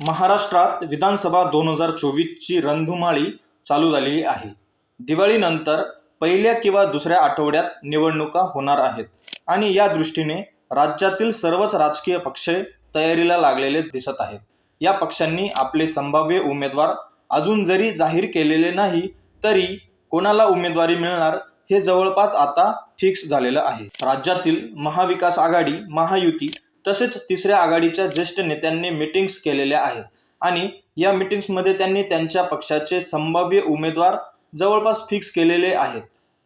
महाराष्ट्रात विधानसभा दोन हजार चोवीसची रणधुमाळी चालू झालेली आहे. दिवाळीनंतर पहिल्या किंवा दुसऱ्या आठवड्यात निवडणुका होणार आहेत आणि या दृष्टीने राज्यातील सर्वच राजकीय पक्ष तयारीला लागलेले दिसत आहेत. या पक्षांनी आपले संभाव्य उमेदवार अजून जरी जाहीर केलेले नाही तरी कोणाला उमेदवारी मिळणार हे जवळपास आता फिक्स झालेलं आहे. राज्यातील महाविकास आघाडी महायुती तसेच तिसऱ्या आघाडीच्या ज्येष्ठ नेत्यांनी मिटिंग्स केलेल्या आहेत. आणि या मिटिंग्समध्ये त्यांनी त्यांच्या पक्षाचे संभाव्य उमेदवार जवळपास फिक्स केलेले आहेत.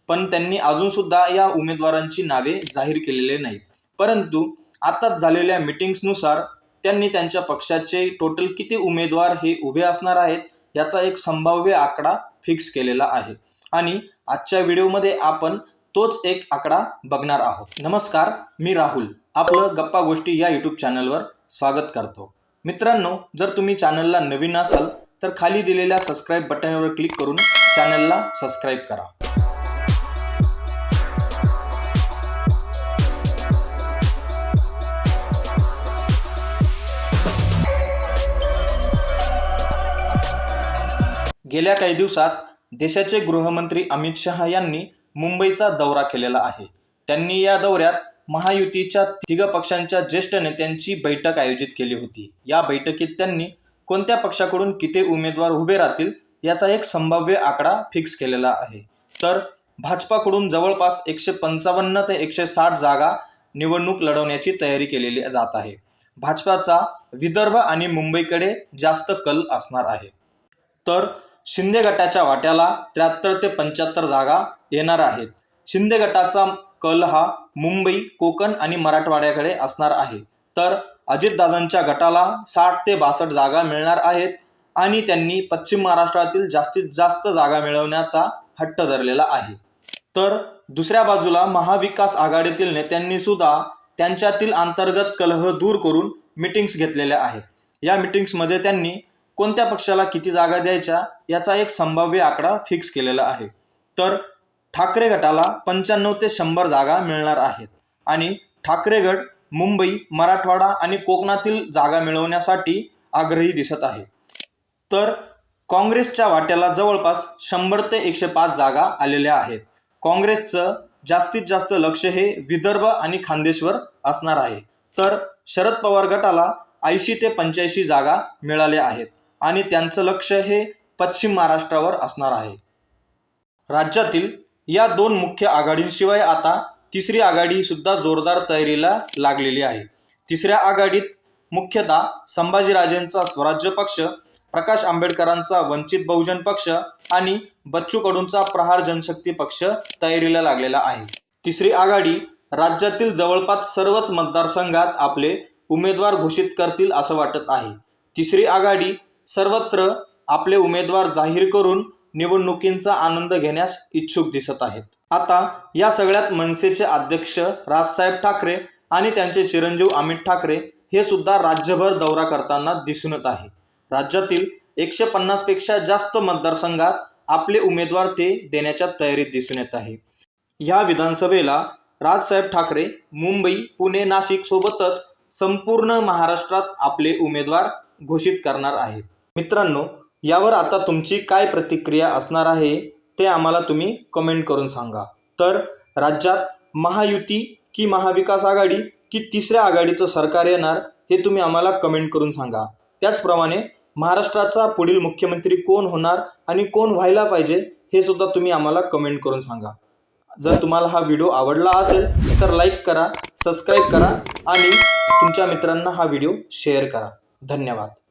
पण त्यांनी अजूनसुद्धा या उमेदवारांची नावे जाहीर केलेले नाहीत. परंतु आताच झालेल्या मिटिंग्सनुसार त्यांनी त्यांच्या पक्षाचे टोटल किती उमेदवार हे उभे असणार आहेत याचा एक संभाव्य आकडा फिक्स केलेला आहे. आणि आजच्या व्हिडिओमध्ये आपण तोच एक आकडा बघणार आहोत. नमस्कार मी राहुल. आपलं गप्पा गोष्टी या यूट्यूब चॅनलवर स्वागत करतो. मित्रांनो जर तुम्ही चॅनलला नवीन असाल तर खाली दिलेल्या सबस्क्राईब बटनवर क्लिक करून चॅनलला सबस्क्राईब करा. गेल्या काही दिवसात देशाचे गृहमंत्री अमित शहा यांनी मुंबईचा दौरा केलेला आहे. त्यांनी या दौऱ्यात महायुतीच्या तिघ पक्षांच्या ज्येष्ठ नेत्यांची बैठक आयोजित केली होती. या बैठकीत त्यांनी कोणत्या पक्षाकडून किती उमेदवार उभे राहतील याचा एक संभाव्य आकडा फिक्स केलेला आहे. तर भाजपाकडून जवळपास एकशे पंचावन्न ते एकशे साठ जागा निवडणूक लढवण्याची तयारी केलेली जात आहे. भाजपाचा विदर्भ आणि मुंबईकडे जास्त कल असणार आहे. तर शिंदे गटाच्या वाट्याला त्र्याहत्तर ते पंच्याहत्तर जागा येणार आहेत. शिंदे गटाचा कल हा मुंबई कोकण आणि मराठवाड्याकडे असणार आहे. तर अजितदादांच्या गटाला साठ ते बासष्ट जागा मिळणार आहेत आणि त्यांनी पश्चिम महाराष्ट्रातील जास्तीत जास्त जागा मिळवण्याचा हट्ट धरलेला आहे. तर दुसऱ्या बाजूला महाविकास आघाडीतील नेत्यांनी सुद्धा त्यांच्यातील अंतर्गत कलह दूर करून मिटिंग्स घेतलेल्या आहेत. या मिटिंग्समध्ये त्यांनी कोणत्या पक्षाला किती जागा द्यायच्या याचा एक संभाव्य आकडा फिक्स केलेला आहे. तर ठाकरे गटाला पंच्याण्णव ते शंभर जागा मिळणार आहेत. आणि ठाकरे गट मुंबई मराठवाडा आणि कोकणातील जागा मिळवण्यासाठी आग्रही दिसत आहे. तर काँग्रेसच्या वाट्याला जवळपास शंभर ते एकशे पाच जागा आलेल्या आहेत. काँग्रेसचं जास्तीत जास्त लक्ष हे विदर्भ आणि खानदेशवर असणार आहे. तर शरद पवार गटाला ऐंशी ते पंच्याऐंशी जागा मिळाल्या आहेत. आणि त्यांचं लक्ष हे पश्चिम महाराष्ट्रावर असणार आहे. राज्यातील या दोन मुख्य आघाडींशिवाय आता तिसरी आघाडी सुद्धा जोरदार तयारीला लागलेली आहे. तिसऱ्या आघाडीत मुख्यतः संभाजीराजेंचा स्वराज्य पक्ष प्रकाश आंबेडकरांचा वंचित बहुजन पक्ष आणि बच्चू कडूंचा प्रहार जनशक्ती पक्ष तयारीला लागलेला आहे. तिसरी आघाडी राज्यातील जवळपास सर्वच मतदारसंघात आपले उमेदवार घोषित करतील असं वाटत आहे. तिसरी आघाडी सर्वत्र आपले उमेदवार जाहीर करून निवडणुकींचा आनंद घेण्यास इच्छुक दिसत आहेत. आता या सगळ्यात मनसेचे अध्यक्ष राजसाहेब ठाकरे आणि त्यांचे चिरंजीव अमित ठाकरे हे सुद्धा राज्यभर दौरा करताना दिसून येत आहे. राज्यातील एकशे पन्नासपेक्षा जास्त मतदारसंघात आपले उमेदवार ते देण्याच्या तयारीत दिसून येत आहे. ह्या विधानसभेला राजसाहेब ठाकरे मुंबई पुणे नाशिक सोबतच संपूर्ण महाराष्ट्रात आपले उमेदवार घोषित करणार आहे. मित्रांनो यावर आता तुमची काय प्रतिक्रिया असणार आहे ते आम्हाला तुम्ही कमेंट करून सांगा. तर राज्यात महायुती की महाविकास आघाडी की तिसऱ्या आघाडीचं सरकार येणार हे तुम्ही आम्हाला कमेंट करून सांगा. त्याचप्रमाणे महाराष्ट्राचा पुढील मुख्यमंत्री कोण होणार आणि कोण व्हायला पाहिजे हे सुद्धा तुम्ही आम्हाला कमेंट करून सांगा. जर तुम्हाला हा व्हिडिओ आवडला असेल तर लाईक करा सबस्क्राईब करा आणि तुमच्या मित्रांना हा व्हिडिओ शेअर करा. धन्यवाद.